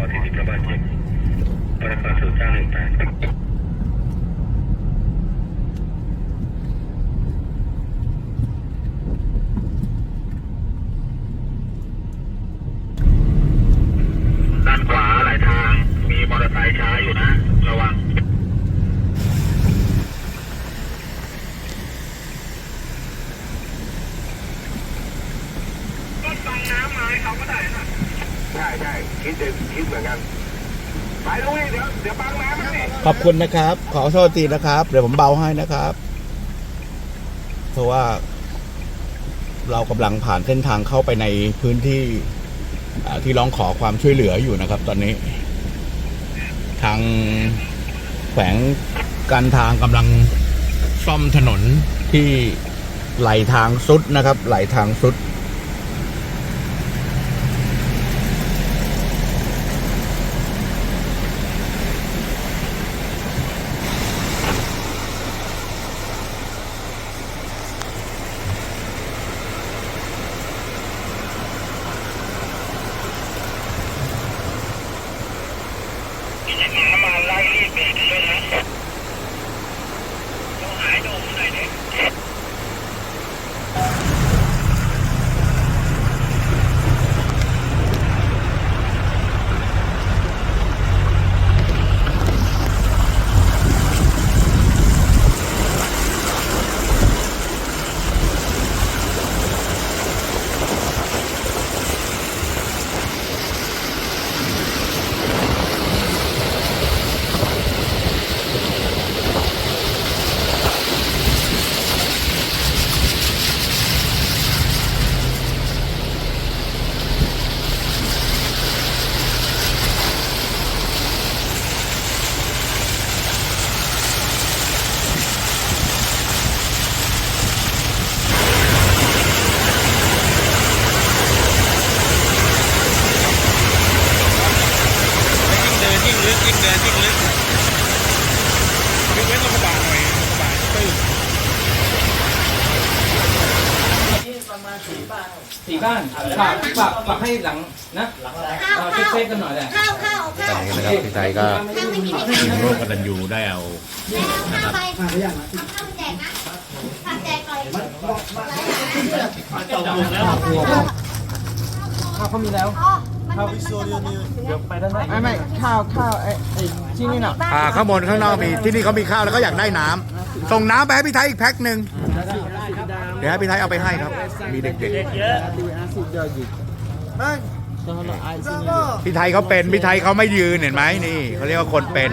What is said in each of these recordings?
อที่ดีประบาดเจ็บประกันสุดเจ้างหนึ่งแปด คิดเหมือนกัน ไปลุยเดี๋ยวเดี๋ยวบังน้ำนะนี่ขอบคุณนะครับ ขอโทษทีนะครับ เดี๋ยวผมเบาให้นะครับเพราะว่า เรากำลังผ่านเส้นทางเข้าไปในพื้นที่อ่าที่ร้องขอความช่วยเหลืออยู่นะครับ ตอนนี้ ทางแขวงการทางกำลังซ่อมถนนที่ไหลทางสุดนะครับ ไหลทางสุด น้ำมันไล่รีบเบรกเลยนะต้องหายโดมหน่อยดิ ยิ่งเดิน ยิ่งลึกยิ่งเดินยิ่งลึกยกเว้นรถกระบะหน่อยรถกระบะตื้นสี่บ้านฝากฝากฝากให้หลังนะข้าวเอาข้าวเช็คๆกันหน่อยแหละ ข้าวข้าวข้าวตอนนี้นะครับพี่ไทยก็ข้าวไม่มีทีมร่วมกันยูได้เอาข้าวไปเอาข้าวแจกนะข้าวแจกหน่อยข้าวเขามีแล้ว อ๋อ มันข้าวมันวิโซเดียนี่เดี๋ยวไปด้านในไม่ไม่ข้าวข้าวไอ้ไอ้ที่นี่น่ะอ่าข้างบนข้างนอกมีที่นี่เขามีข้าวแล้วก็อยากได้น้ำส่งน้ำไปให้พี่ไทยอีกแพ็คหนึ่งเดี๋ยวให้พี่ไทยเอาไปให้ครับ มีเด็กๆพี่ไทยเขาเป็นพี่ไทยเขาไม่ยืนเห็นไหมนี่เขาเรียกว่าคนเป็น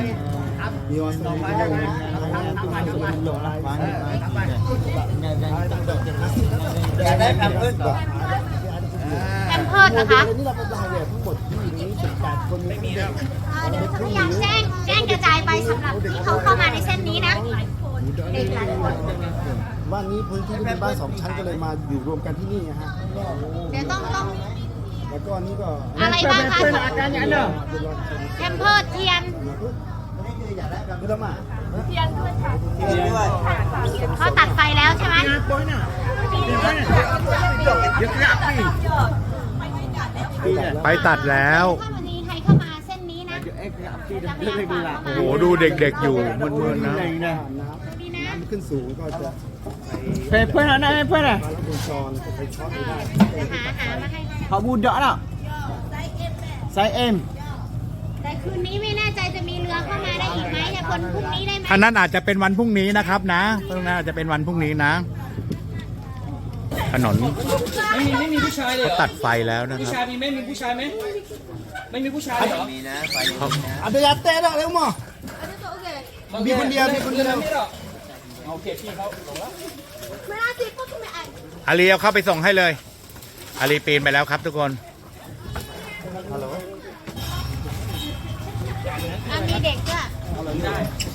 แอมเพิร์ ดนะคะอยากแจ้งแจ้งกระจายไปสำหรับที่เขาเข้ามาในเส้นนี้นะเด็กหลายคนบ้านนี้พื้นที่ที่เป็นบ้านสองชั้นก็เลยมาอยู่รวมกันที่นี่นะฮะเดี๋ยวต้องต้องแล้วก็อันนี้ก็อะไรบ้างคะเป็นอาการอย่างนั้นเหรอแอมเพิร์ดเทียนคือละหมาดเขาตัดไฟแล้วใช่ไหมไป ตัดแล้ว ถ้าวันนี้ใครเข้ามาเส้นนี้นะจะพยายามฝ่าโอ้โหดูเด็กๆอยู่มึนๆนะดีนะน้ำขึ้นสูงก็จะเพื่อนเพื่อนนะเพื่อนนะฟ้าลัดวงจรไปช็อตไม่ได้จะหาหามาให้เขาบูดเดาะน่ะไซส์เอ็มแต่คืนนี้ไม่แน่ใจจะมีเรือเข้ามาได้อีกไหมแต่คนพรุ่งนี้ได้ไหมอันนั้นอาจจะเป็นวันพรุ่งนี้นะครับนะตรงนั้นอาจจะเป็นวันพรุ่งนี้นะ ถนนไม่มีไม่มีผู้ชายเลยเขาเหรอตัดไฟแล้วนะผู้คชารัยบมีไหมมีผู้ชายไหมไม่มีผู้ชายเหรออัตยาเต้ละเร็วมั้งมีคนเดียวมีคนเดียว ไม่หรอกโอเคพี่เขาลงแล้วไม่น่าสิก็คือไม่อ่านอาลีเอาเข้าไปส่งให้เลย อาลีปีนไปแล้วครับทุกคนอะมีเด็กด้วยได้ช่างเหรอ